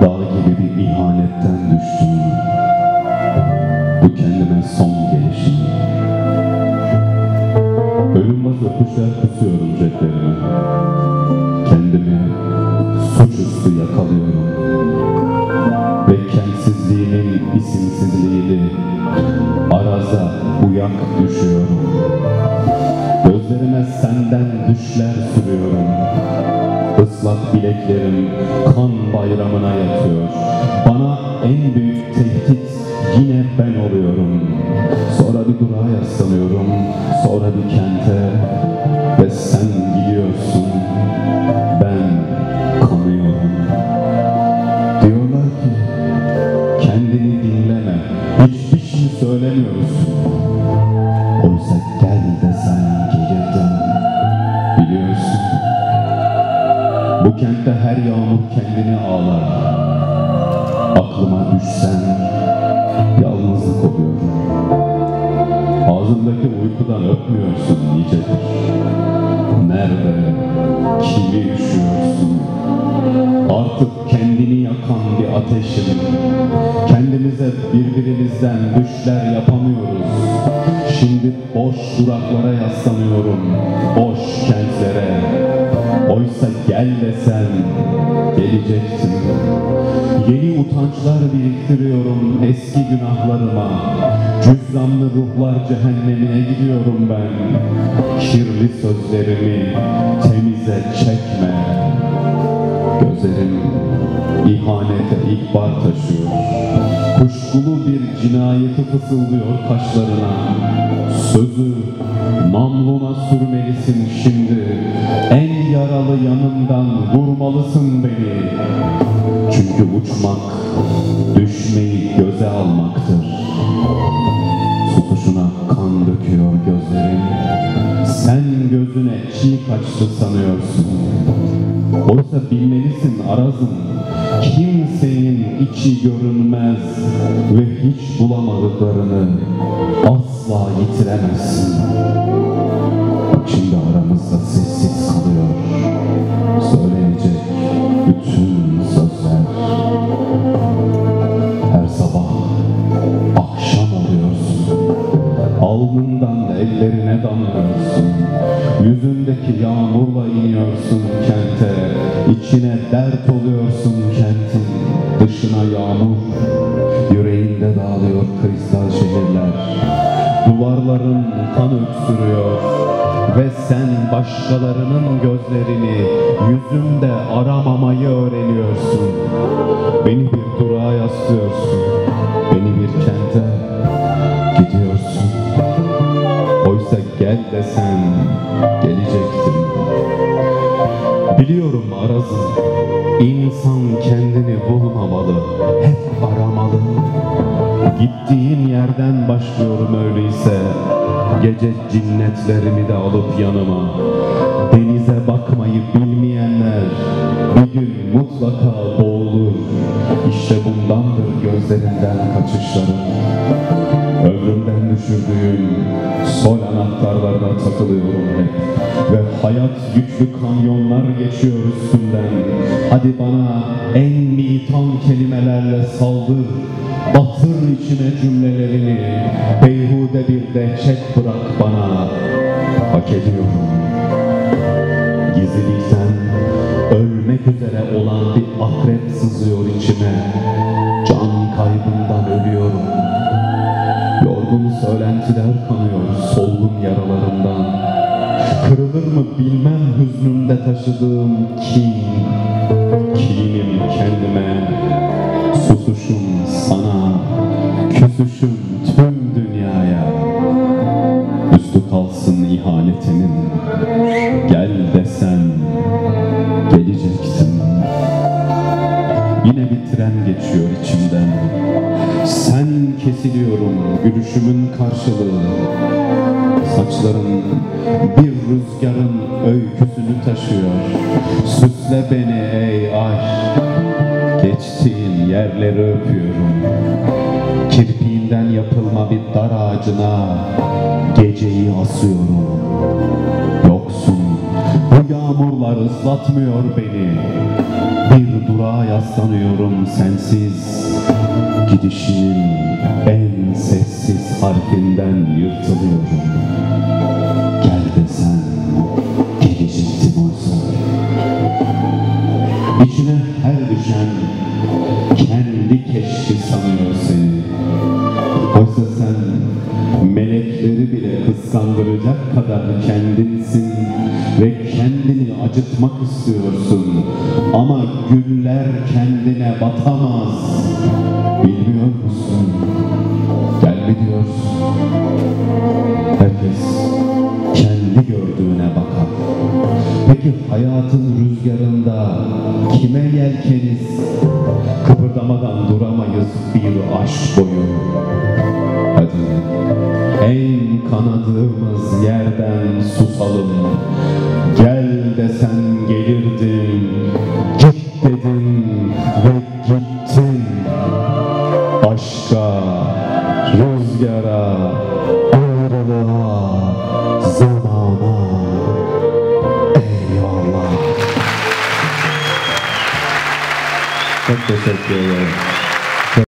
Dağ gibi bir ihanetten düştüm. Bu kendime son gelişim. Ölüm bazı öpüşler kusuyorum ceplerime. Kendimi suçüstü yakalıyorum. Ve kentsizliğimin isimsizliğini Araza uyak düşüyorum. Gözlerime senden düşler sürüyorum Islak bileklerim kan bayramına yatıyor. Bana en büyük tehdit yine ben oluyorum. Sonra bir durağa yaslanıyorum Sonra bir kente Bu kentte her yağmur kendini ağlar. Aklıma düşsen Yalnızlık oluyorum Ağzımdaki uykudan öpmüyorsun nicedir Nerede, kimi üşüyorsun? Artık kendini yakan bir ateşim. Kendimize birbirimizden düşler yapamıyoruz. Şimdi boş duraklara yaslanıyorum. Boş kentlere Oysa gel desen gelecektim Yeni utançlar biriktiriyorum eski günahlarıma. Cüzdanlı ruhlar cehennemine gidiyorum ben. Kirli sözlerimi temize çekme. Gözlerim ihanete ihbar taşıyor. Kuşkulu bir cinayeti fısıldıyor kaşlarına Sözü namluna sürmelisin şimdi yaralı yanımdan vurmalısın beni. Çünkü uçmak düşmeyi göze almaktır. Susuşuna kan döküyor gözlerim. Sen gözüne çiğ kaçtı sanıyorsun. Oysa bilmelisin arazım Kimsenin içi görünmez Ve hiç bulamadıklarını Asla yitiremezsin Alnından ellerine damlıyorsun Yüzündeki yağmurla iniyorsun kente. İçine dert oluyorsun kentin. Dışına yağmur. Yüreğinde dağılıyor kristal şehirler. Duvarların kan öksürüyor. Ve sen başkalarının gözlerini Yüzümde aramamayı öğreniyorsun. Beni bir durağa yaslıyorsun Biliyorum arazım İnsan kendini bulmamalı Hep aramalı. Gittiğim yerden başlıyorum öyleyse. Gece cinnetlerimi de alıp yanıma. Denize bakmayı bilmeyenler Bir gün mutlaka boğulur. İşte bundandır gözlerinden kaçışlarım anahtarlarına takılıyorum hep. Ve hayat yüklü kamyonlar geçiyor üstümden. Hadi bana en mitan kelimelerle saldır. Batır içime cümlelerini. Beyhude bir dehşet bırak bana. Hak ediyorum. Gizlilikten ölmek üzere olan bir akrep sızıyor içime. Can kaybından ölüyorum. Yorgun söylentiler kanıyor mı bilmem hüznümde taşıdığım kin? Kinim kendime Susuşum sana Küsüşüm tüm dünyaya. Üstü kalsın ihanetimin Gel desen Geleceksin. Yine bir tren geçiyor içimden. Sen kesiliyorum gülüşümün karşılığı. Saçların bir rüzgarın öyküsünü taşıyor. Süsle beni ey aşk Geçtiğin yerleri öpüyorum. Kirpiğinden yapılma bir dar ağacına Geceyi asıyorum. Yoksun Bu yağmurlar ıslatmıyor beni. Bir durağa yaslanıyorum sensiz. Gidişinin en sessiz harfinden yırtılıyorum düşen kendi keşfi sanıyor seni Oysa sen melekleri bile kıskandıracak kadar kendinsin ve kendini acıtmak istiyorsun. Ama güller kendine batamaz. Peki hayatın rüzgarında kime yelkeniz? Kıpırdamadan duramayız bir aşk boyu. Hadi en kanadığımız yerden susalım. Gel desen gelirdin, git dedin ve gittin. Aşka, rüzgara, ayrılığa, ちょっと設定で。